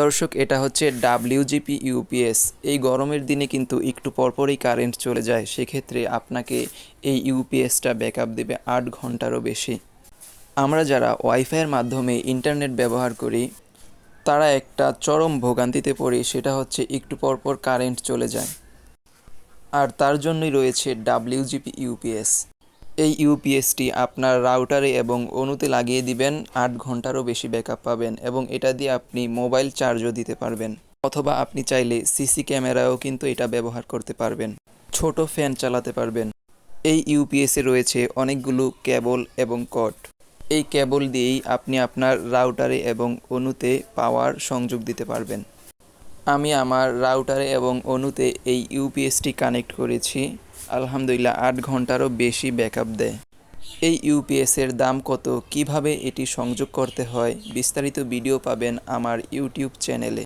দর্শক, এটা হচ্ছে ডাব্লিউজিপি ইউপিএস। এই গরমের দিনে কিন্তু একটু পরপরই কারেন্ট চলে যায়, সেক্ষেত্রে আপনাকে এই ইউপিএসটা ব্যাকআপ দেবে আট ঘন্টারও বেশি। আমরা যারা ওয়াইফাইয়ের মাধ্যমে ইন্টারনেট ব্যবহার করি, তারা একটা চরম ভোগান্তিতে পড়ি, সেটা হচ্ছে একটু পরপর কারেন্ট চলে যায়। আর তার জন্যই রয়েছে ডাব্লিউজিপি ইউপিএস। এই ইউপিএসটি আপনার রাউটারে এবং অনুতে লাগিয়ে দিবেন, আট ঘন্টারও বেশি ব্যাকআপ পাবেন এবং এটা দিয়ে আপনি মোবাইল চার্জও দিতে পারবেন। অথবা আপনি চাইলে সিসি ক্যামেরাও কিন্তু এটা ব্যবহার করতে পারবেন। ছোট ফ্যান চালাতে পারবেন। এই ইউপিএসে রয়েছে অনেকগুলো কেবল এবং কট এই কেবল দিয়েই আপনি আপনার রাউটারে এবং অনুতে পাওয়ার সংযোগ দিতে পারবেন। আমি আমার রাউটারে এবং অনুতে এই ইউপিএসটি কানেক্ট করেছি। আলহামদুলিল্লাহ, আট ঘন্টারও বেশি ব্যাকআপ দেয়। এই ইউপিএসের দাম কত? কীভাবে এটি সংযোগ করতে হয়? বিস্তারিত ভিডিও পাবেন আমার ইউটিউব চ্যানেলে।